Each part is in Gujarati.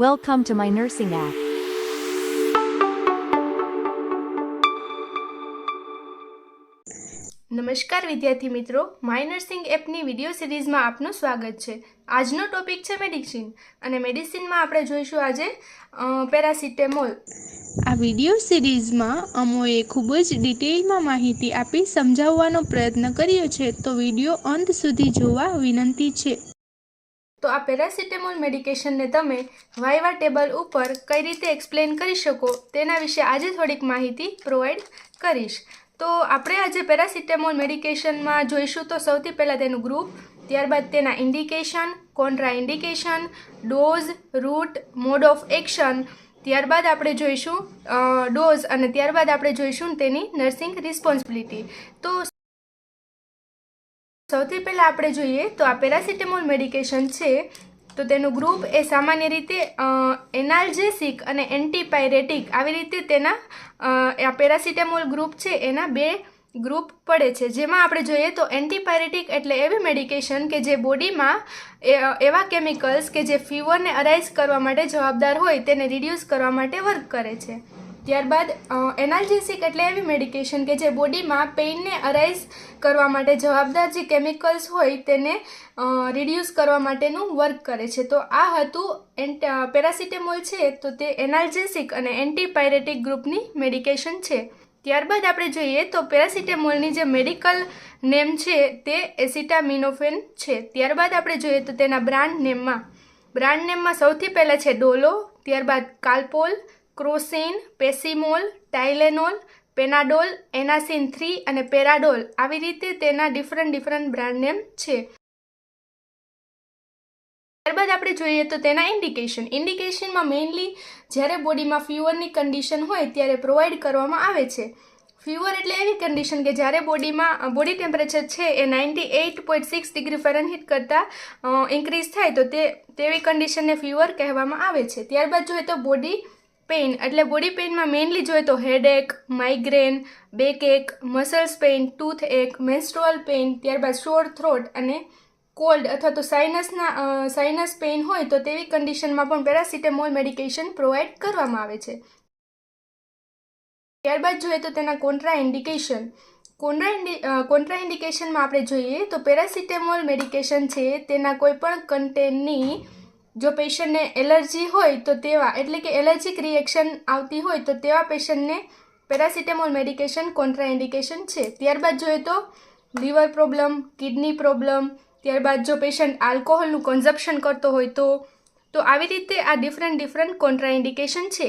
Welcome to my nursing app. નમસ્કાર વિદ્યાર્થી મિત્રો માય નર્સિંગ એપની વીડિયો સિરીઝમાં આપનું સ્વાગત છે. આજનો ટોપિક છે મેડિસિન અને મેડિસિનમાં આપણે જોઈશું આજે પેરાસિટેમોલ આ વિડિયો સિરીઝમાં અમોએ ખૂબ જ ડિટેલમાં માહિતી આપી સમજાવવાનો પ્રયત્ન કર્યો છે તો વિડિયો અંત સુધી જોવા વિનંતી છે. તો આ પેરાસિટેમોલ મેડિકેશનને તમે વાયવા ટેબલ ઉપર કઈ રીતે એક્સપ્લેન કરી શકો તેના વિશે આજે થોડીક માહિતી પ્રોવાઈડ કરીશ. તો આપણે આજે પેરાસિટેમોલ મેડિકેશનમાં જોઈશું તો સૌથી પહેલાં તેનું ગ્રુપ, ત્યારબાદ તેના indication contraindication dose, route, mode of action, ત્યારબાદ આપણે જોઈશું ડોઝ અને ત્યારબાદ આપણે જોઈશું તેની નર્સિંગ રિસ્પોન્સિબિલિટી. તો સૌથી પહેલાં આપણે જોઈએ તો આ પેરાસિટેમોલ મેડિકેશન છે. તો તેનું ગ્રુપ એ સામાન્ય રીતે એનાલ્જેસિક અને એન્ટીપાયરેટિક આવી રીતે તેના આ પેરાસિટેમોલ ગ્રુપ છે. એના બે ગ્રુપ પડે છે. જેમાં આપણે જોઈએ તો એન્ટીપાયરેટિક એટલે એવી મેડિકેશન કે જે બોડીમાં એવા કેમિકલ્સ કે જે ફીવરને અરાઇઝ કરવા માટે જવાબદાર હોય, તેને રિડ્યુસ કરવા માટે વર્ક કરે છે. ત્યારબાદ એનાલ્જેસિક એટલે એવી મેડિકેશન કે જે બોડીમાં પેઇનને અરાઇઝ કરવા માટે જવાબદાર જે કેમિકલ્સ હોય તેને રિડ્યુસ કરવા માટેનું વર્ક કરે છે. તો આ હતું એન્ટ પેરાસિટેમોલ છે, તો તે એનાલ્જેસિક અને એન્ટીપાયરેટિક ગ્રુપની મેડિકેશન છે. ત્યારબાદ આપણે જોઈએ તો પેરાસિટેમોલની જે મેડિકલ નેમ છે તે એસિટામિનોફેન છે. ત્યારબાદ આપણે જોઈએ તો તેના બ્રાન્ડ નેમમાં બ્રાન્ડ નેમમાં સૌથી પહેલાં છે ડોલો, ત્યારબાદ કાલ્પોલ ક્રોસિન, પેસિમોલ, ટાઇલેનોલ, પેનાડોલ, એનાસિન થ્રી અને પેરાડોલ આવી રીતે તેના ડિફરન્ટ ડિફરન્ટ બ્રાન્ડ નેમ છે. ત્યારબાદ આપણે જોઈએ તો તેના ઇન્ડિકેશન ઇન્ડિકેશનમાં મેઇનલી જ્યારે બોડીમાં ફીવરની કન્ડિશન હોય ત્યારે પ્રોવાઈડ કરવામાં આવે છે. ફીવર એટલે એવી કન્ડિશન કે જ્યારે બોડીમાં બોડી ટેમ્પરેચર છે એ ninety eight point six degree Fahrenheit કરતાં ઇન્ક્રીઝ થાય તો તે, તેવી કન્ડિશનને ફીવર કહેવામાં આવે છે. ત્યારબાદ જોઈએ તો બોડી પેઇન એટલે બોડી પેઇનમાં મેઇનલી જોઈએ તો હેડેક માઇગ્રેન બેક એક મસલ્સ પેઇન ટૂથ એક મેન્સ્ટ્રુઅલ પેઇન ત્યારબાદ શોર થ્રોટ અને કોલ્ડ અથવા તો સાઇનસના સાઇનસ પેઇન હોય તો તેવી કન્ડિશનમાં પણ પેરાસિટેમોલ મેડિકેશન પ્રોવાઈડ કરવામાં આવે છે. ત્યારબાદ જોઈએ તો તેના કોન્ટ્રા ઇન્ડિકેશન કોન્ટ્રા કોન્ટ્રા ઇન્ડિકેશનમાં આપણે જોઈએ તો પેરાસિટેમોલ મેડિકેશન છે, તેના કોઈપણ કન્ટેનની જો પેશન્ટને એલર્જી હોય તો તેવા, એટલે કે એલર્જીક રિએક્શન આવતી હોય તો તેવા પેશન્ટને પેરાસિટેમોલ મેડિકેશન કોન્ટ્રાઇન્ડિકેશન છે. ત્યારબાદ જોઈએ તો લીવર પ્રોબ્લેમ, કિડની પ્રોબ્લેમ, ત્યારબાદ જો પેશન્ટ આલ્કોહોલનું કન્ઝપ્શન કરતો હોય તો તો આવી રીતે આ ડિફરન્ટ ડિફરન્ટ કોન્ટ્રાઇન્ડિકેશન છે.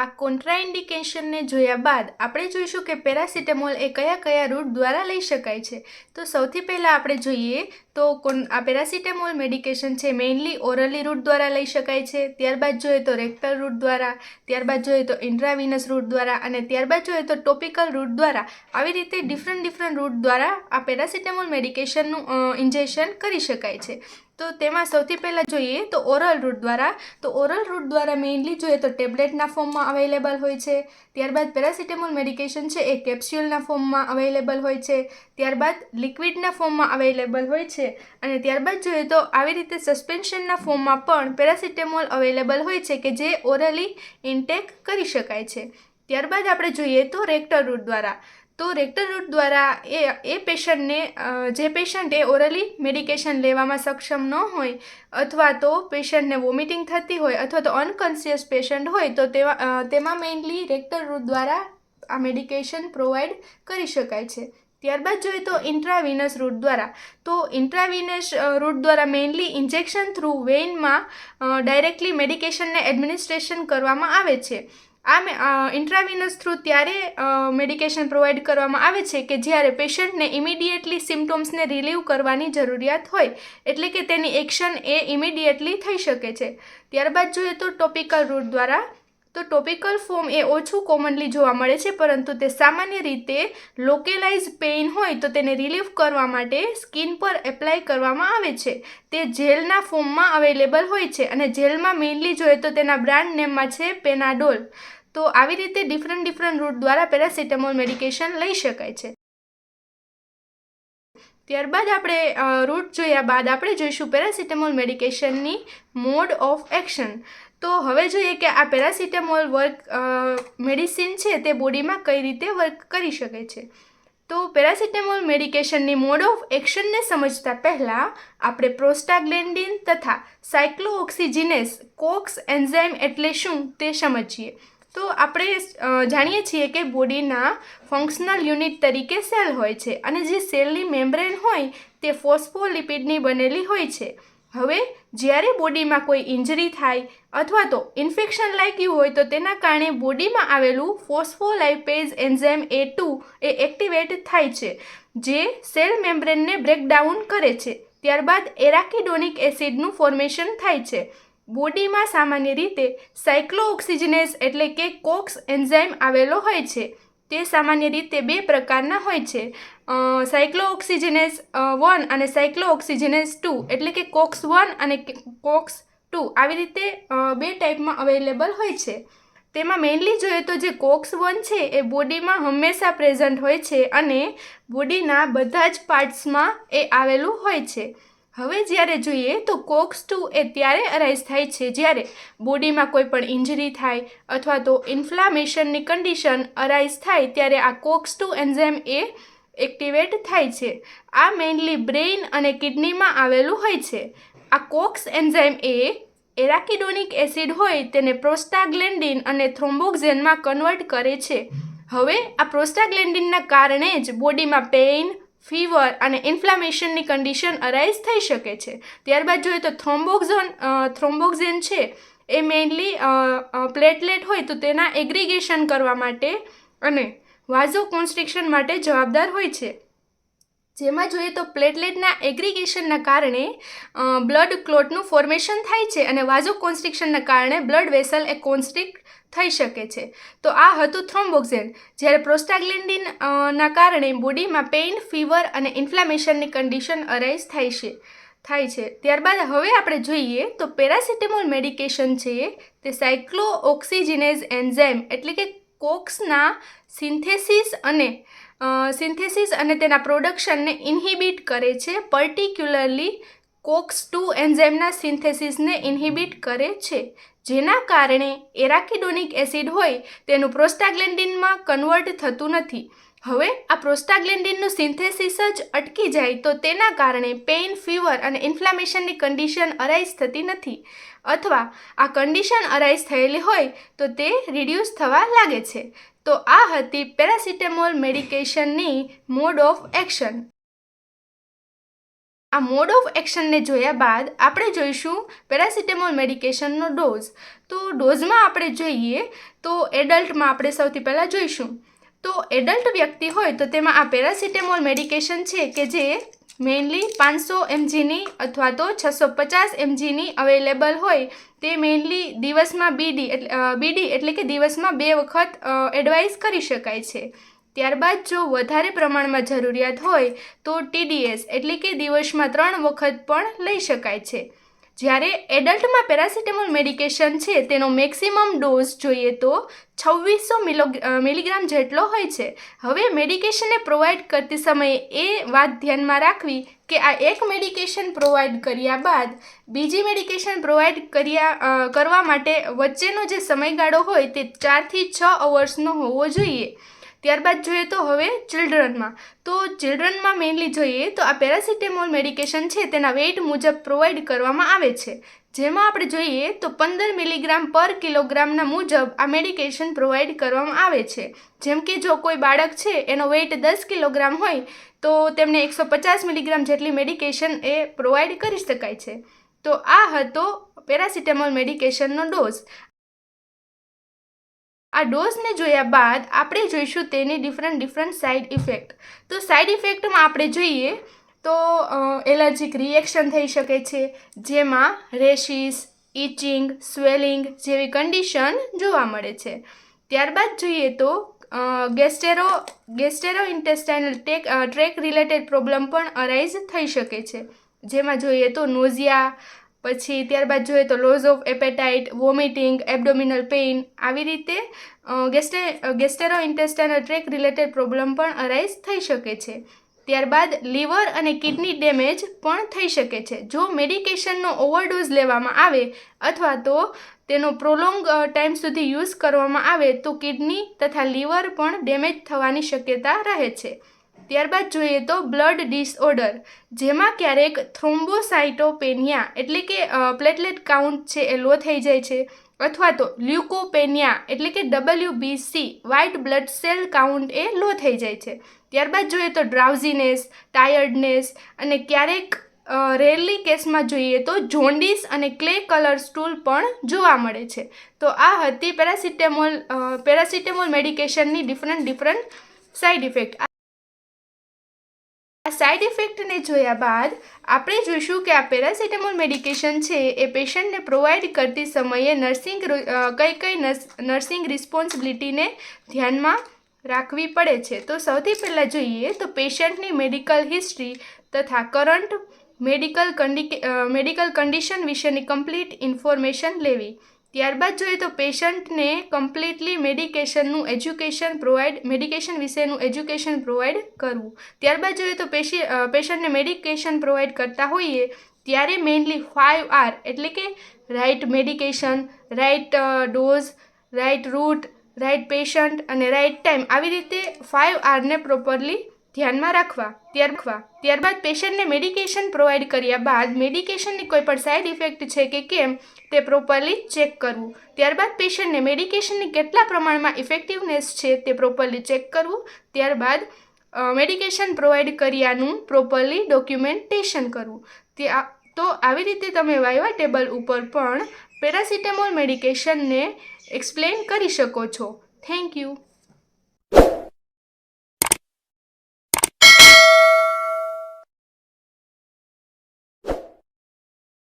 આ કોન્ટ્રાઇન્ડિકેશનને જોયા બાદ આપણે જોઈશું કે પેરાસિટેમોલ એ કયા કયા રૂટ દ્વારા લઈ શકાય છે. તો સૌથી પહેલાં આપણે જોઈએ તો કોન આ પેરાસિટેમોલ મેડિકેશન છે મેઇનલી ઓરલી રૂટ દ્વારા લઈ શકાય છે, ત્યારબાદ જોઈએ તો રેક્ટલ રૂટ દ્વારા, ત્યારબાદ જોઈએ તો ઇન્ટ્રાવિનસ રૂટ દ્વારા અને ત્યારબાદ જોઈએ તો ટોપિકલ રૂટ દ્વારા આવી રીતે ડિફરન્ટ ડિફરન્ટ રૂટ દ્વારા આ પેરાસિટેમોલ મેડિકેશનનું ઇન્જેક્શન કરી શકાય છે. તો તેમાં સૌથી પહેલાં જોઈએ તો ઓરલ રૂટ દ્વારા, તો ઓરલ રૂટ દ્વારા મેઇનલી જોઈએ તો ટેબ્લેટના ફોર્મમાં અવેલેબલ હોય છે. ત્યારબાદ પેરાસિટેમોલ મેડિકેશન છે, એ કેપ્સ્યુલના ફોર્મમાં અવેલેબલ હોય છે. ત્યારબાદ લિક્વિડના ફોર્મમાં અવેલેબલ હોય છે. અને ત્યારબાદ જોઈએ તો આવી રીતે સસ્પેન્શનના ફોર્મમાં પણ પેરાસિટેમોલ અવેલેબલ હોય છે કે જે ઓરલી ઇન્ટેક કરી શકાય છે. ત્યારબાદ આપણે જોઈએ તો રેક્ટર રૂટ દ્વારા. તો રેક્ટર રૂટ દ્વારા એ એ પેશન્ટને જે પેશન્ટ એ ઓરલી મેડિકેશન લેવામાં સક્ષમ ન હોય અથવા તો પેશન્ટને વોમિટિંગ થતી હોય અથવા તો અનકોન્શિયસ પેશન્ટ હોય તો તેવા તેમાં મેઇનલી રેક્ટર રૂટ દ્વારા આ મેડિકેશન પ્રોવાઈડ કરી શકાય છે. ત્યારબાદ જોઈએ તો ઇન્ટ્રાવિનસ રૂટ દ્વારા. તો ઇન્ટ્રાવિનસ રૂટ દ્વારા મેઇનલી ઇન્જેક્શન થ્રુ વેઇનમાં ડાયરેક્ટલી મેડિકેશનને એડમિનિસ્ટ્રેશન કરવામાં આવે છે. આ ઇન્ટ્રાવિનસ થ્રુ ત્યારે મેડિકેશન પ્રોવાઈડ કરવામાં આવે છે કે જ્યારે પેશન્ટને ઇમિડિયેટલી સિમ્ટોમ્સને રિલીવ કરવાની જરૂરિયાત હોય, એટલે કે તેની એક્શન એ ઇમિડિયેટલી થઈ શકે છે. ત્યારબાદ જોઈએ તો ટોપિકલ રૂટ દ્વારા તો ટોપિકલ ફોર્મ એ ઓછું કોમનલી જોવા મળે છે, પરંતુ તે સામાન્ય રીતે લોકેલાઇઝ પેઇન હોય તો તેને રિલીફ કરવા માટે સ્કિન પર એપ્લાય કરવામાં આવે છે. તે જેલના ફોર્મમાં અવેલેબલ હોય છે અને જેલમાં મેઇનલી જોઈએ તો તેના બ્રાન્ડ નેમમાં છે પેનાડોલ તો આવી રીતે ડિફરન્ટ ડિફરન્ટ રૂટ દ્વારા પેરાસિટામોલ મેડિકેશન લઈ શકાય છે. ત્યારબાદ આપણે રૂટ જોયા બાદ આપણે જોઈશું પેરાસિટામોલ મેડિકેશનની મોડ ઓફ એક્શન તો હવે જોઈએ કે આ પેરાસિટામોલ વર્ક મેડિસિન છે તે બોડીમાં કઈ રીતે વર્ક કરી શકે છે. તો પેરાસિટામોલ મેડિકેશનની મોડ ઓફ એક્શનને સમજતા પહેલાં આપણે પ્રોસ્ટાગ્લેન્ડિન તથા સાયક્લોઓક્સિજિનેસ, કોક્સ એન્ઝાઇમ એટલે શું તે સમજીએ. તો આપણે જાણીએ છીએ કે બોડીના ફંક્શનલ યુનિટ તરીકે સેલ હોય છે અને જે સેલની મેમ્બ્રેન હોય તે ફોસ્ફોલિપિડની બનેલી હોય છે. હવે જ્યારે બોડીમાં કોઈ ઇન્જરી થાય અથવા તો ઇન્ફેક્શન લાગ્યું હોય તો તેના કારણે બોડીમાં આવેલું ફોસ્ફોલાઇપેઝ એન્ઝાઇમ એ ટુ એ એક્ટિવેટ થાય છે, જે સેલ મેમ્બ્રેનને બ્રેકડાઉન કરે છે. ત્યારબાદ એરાકિડોનિક એસિડનું ફોર્મેશન થાય છે. બોડીમાં સામાન્ય રીતે સાયક્લો ઓક્સિજનેસ એટલે કે કોક્સ એન્ઝાઇમ આવેલો હોય છે. તે સામાન્ય રીતે બે પ્રકારના હોય છે. સાયક્લોઓક્સિજનેસ વન અને સાયક્લોઓક્સિજનેસ ટુ એટલે કે કોક્સ વન અને કોક્સ ટુ આવી રીતે બે ટાઈપમાં અવેલેબલ હોય છે. તેમાં મેઇનલી જોઈએ તો જે કોક્સ વન છે એ બોડીમાં હંમેશા પ્રેઝન્ટ હોય છે અને બોડીના બધા જ પાર્ટ્સમાં એ આવેલું હોય છે. હવે જ્યારે જોઈએ તો કોક્સ ટુ એ ત્યારે અરાઇઝ થાય છે. જ્યારે બોડીમાં કોઈ પણ ઇન્જરી થાય અથવા તો ઇન્ફ્લામેશનની કન્ડિશન અરાઇઝ થાય ત્યારે આ કોક્સ ટુ એન્ઝાઇમ એ એક્ટિવેટ થાય છે. આ મેઇનલી બ્રેઇન અને કિડનીમાં આવેલું હોય છે. આ કોક્સ એન્ઝાઇમ એ એરાકિડોનિક એસિડ હોય તેને પ્રોસ્ટાગ્લેન્ડિન અને થ્રોમ્બોક્ઝેનમાં કન્વર્ટ કરે છે. હવે આ પ્રોસ્ટાગ્લેન્ડિનના કારણે જ બોડીમાં પેઇન ફીવર અને ઇન્ફ્લામેશનની કન્ડિશન અરાઇઝ થઈ શકે છે. ત્યારબાદ જોઈએ તો થ્રોમ્બોક્ઝોન થ્રોમ્બોક્ઝેન છે, એ મેઇનલી પ્લેટલેટ હોય તો તેના એગ્રીગેશન કરવા માટે અને વાઝો કોન્સ્ટ્રિક્શન માટે જવાબદાર હોય છે. જેમાં જોઈએ તો પ્લેટલેટના એગ્રીગેશનના કારણે બ્લડ ક્લોટનું ફોર્મેશન થાય છે અને વાઝો કોન્સ્ટ્રિક્શનના કારણે બ્લડ વેસલ એ કોન્સ્ટ્રિક્ટ થઈ શકે છે. તો આ હતું થ્રોમ્બોક્ઝેન, જ્યારે પ્રોસ્ટાગ્લેન્ડિન ના કારણે બોડીમાં પેઇન, ફીવર અને ઇન્ફ્લામેશનની કન્ડિશન અરાઇઝ થાય છે થાય છે. ત્યારબાદ હવે આપણે જોઈએ તો પેરાસિટેમોલ મેડિકેશન છે તે સાયક્લો ઓક્સિજિનેઝ એન્ઝાઇમ એટલે કે કોક્સના સિન્થેસિસ અને સિન્થેસિસ અને તેના પ્રોડક્શનને ઇન્હિબિટ કરે છે પર્ટિક્યુલરલી કોક્સ ટુ એન્ઝાઇમના સિન્થેસિસને ઇન્હિબિટ કરે છે, જેના કારણે એરાકિડોનિક એસિડ હોય તેનું પ્રોસ્ટાગ્લેન્ડિનમાં કન્વર્ટ થતું નથી. હવે આ પ્રોસ્ટાગ્લેન્ડિનનું સિન્થેસિસ જ અટકી જાય તો તેના કારણે પેઇન, ફીવર અને ઇન્ફ્લામેશનની કન્ડિશન અરાઇઝ થતી નથી. અથવા આ કન્ડિશન અરાઇઝ થયેલી હોય તો તે રિડ્યુસ થવા લાગે છે. તો આ હતી પેરાસિટેમોલ મેડિકેશનની મોડ ઓફ એક્શન. આ મોડ ઓફ એક્શનને જોયા બાદ આપણે જોઈશું પેરાસિટેમોલ મેડિકેશનનો ડોઝ તો ડોઝમાં આપણે જોઈએ તો એડલ્ટમાં આપણે સૌથી પહેલાં જોઈશું. તો એડલ્ટ વ્યક્તિ હોય તો તેમાં આ પેરાસિટેમોલ મેડિકેશન છે કે જે મેઇનલી પાંચસો એમજીની અથવા તો છસો પચાસ એમજીની અવેલેબલ હોય. તે મેઇનલી દિવસમાં બીડી એટલે બીડી એટલે કે દિવસમાં બે વખત એડવાઇસ કરી શકાય છે. ત્યારબાદ જો વધારે પ્રમાણમાં જરૂરિયાત હોય તો ટીડીએસ એટલે કે દિવસમાં ત્રણ વખત પણ લઈ શકાય છે. જ્યારે એડલ્ટમાં પેરાસિટેમોલ મેડિકેશન છે, તેનો મેક્સિમમ ડોઝ જોઈએ તો છવ્વીસો મિલો મિલીગ્રામ જેટલો હોય છે. હવે મેડિકેશનને પ્રોવાઈડ કરતી સમયે એ વાત ધ્યાનમાં રાખવી કે આ એક મેડિકેશન પ્રોવાઈડ કર્યા બાદ બીજી મેડિકેશન પ્રોવાઈડ કર્યા કરવા માટે વચ્ચેનો જે સમયગાળો હોય તે ચારથી છ અવર્સનો હોવો જોઈએ. ત્યારબાદ જોઈએ તો હવે ચિલ્ડ્રનમાં. તો ચિલ્ડ્રનમાં મેઇનલી જોઈએ તો આ પેરાસિટેમોલ મેડિકેશન છે તેના વેઇટ મુજબ પ્રોવાઈડ કરવામાં આવે છે. જેમાં આપણે જોઈએ તો પંદર મિલીગ્રામ પર કિલોગ્રામના મુજબ આ મેડિકેશન પ્રોવાઈડ કરવામાં આવે છે. જેમ કે જો કોઈ બાળક છે, એનો વેઇટ દસ કિલોગ્રામ હોય, તો તેમને એકસો પચાસ મિલીગ્રામ જેટલી મેડિકેશન એ પ્રોવાઈડ કરી શકાય છે. તો આ હતો પેરાસિટેમોલ મેડિકેશનનો ડોઝ આ ડોઝને જોયા બાદ આપણે જોઈશું તેની ડિફરન્ટ ડિફરન્ટ સાઇડ ઇફેક્ટ તો સાઇડ ઇફેક્ટમાં આપણે જોઈએ તો એલર્જીક રિએક્શન થઈ શકે છે, જેમાં રેશિસ ઇચિંગ સ્વેલિંગ જેવી કન્ડિશન જોવા મળે છે. ત્યારબાદ જોઈએ તો gastro gastro intestinal tech tract related problem પણ અરાઇઝ થઈ શકે છે. જેમાં જોઈએ તો નોઝિયા પછી ત્યારબાદ જોઈએ તો loss of appetite, vomiting, abdominal pain આવી રીતે ગેસ્ટે gastro intestinal tract related problem પણ અરાઇઝ થઈ શકે છે. ત્યારબાદ લીવર અને કિડની ડેમેજ પણ થઈ શકે છે. જો મેડિકેશનનો ઓવરડોઝ લેવામાં આવે અથવા તો તેનો પ્રોલોંગ ટાઈમ સુધી યુઝ કરવામાં આવે તો કિડની તથા લીવર પણ ડેમેજ થવાની શક્યતા રહે છે. ત્યારબાદ જોઈએ તો બ્લડ ડિસઓર્ડર, જેમાં ક્યારેક થ્રોમ્બોસાઇટોપેનિયા એટલે કે પ્લેટલેટ કાઉન્ટ છે એ લો થઈ જાય છે, અથવા તો લ્યુકોપેનિયા એટલે કે WBC white blood cell count એ લો થઈ જાય છે. ત્યારબાદ જોઈએ તો ડ્રાઉઝીનેસ ટાયર્ડનેસ અને ક્યારેક રેરલી કેસમાં જોઈએ તો જોન્ડિસ અને ક્લે કલર સ્ટૂલ પણ જોવા મળે છે. તો આ હતી paracetamol paracetamol મેડિકેશનની different different side effect side ઇફેક્ટને જોયા બાદ આપણે જોઈશું કે આ પેરાસિટામોલ મેડિકેશન છે એ પેશન્ટને પ્રોવાઈડ કરતી સમયે નર્સિંગ કઈ કઈ નર્સિંગ રિસ્પોન્સિબિલિટીને ધ્યાનમાં રાખવી પડે છે. તો સૌથી પહેલાં જોઈએ તો પેશન્ટની મેડિકલ હિસ્ટ્રી તથા કરંટ મેડિકલ કંડિ મેડિકલ કન્ડિશન વિશેની કમ્પ્લીટ ઇન્ફોર્મેશન લેવી. ત્યારબાદ જોઈએ તો પેશન્ટને કમ્પ્લીટલી મેડિકેશનનું એજ્યુકેશન પ્રોવાઈડ મેડિકેશન વિશેનું એજ્યુકેશન પ્રોવાઈડ કરવું. ત્યારબાદ જોઈએ તો પેશી પેશન્ટને મેડિકેશન પ્રોવાઈડ કરતા હોઈએ ત્યારે મેઇનલી ફાઇવ આર એટલે કે right medication right dose right route right patient અને રાઇટ ટાઈમ આવી રીતે ફાઇવ આરને પ્રોપરલી ધ્યાનમાં રાખવા, ત્યારખવા, ત્યારબાદ પેશન્ટને મેડિકેશન પ્રોવાઈડ કર્યા બાદ મેડિકેશનની કોઈ પણ સાઇડ ઇફેક્ટ છે કે કેમ તે પ્રોપરલી ચેક કરવું. ત્યારબાદ પેશન્ટને મેડિકેશનની કેટલા પ્રમાણમાં ઇફેક્ટિવનેસ છે તે પ્રોપરલી ચેક કરવું. ત્યારબાદ મેડિકેશન પ્રોવાઈડ કર્યાનું પ્રોપરલી ડોક્યુમેન્ટેશન કરવું. ત્યાં, તો આવી રીતે તમે વાયવા ટેબલ ઉપર પણ પેરાસિટામોલ મેડિકેશનને એક્સપ્લેન કરી શકો છો. Thank you.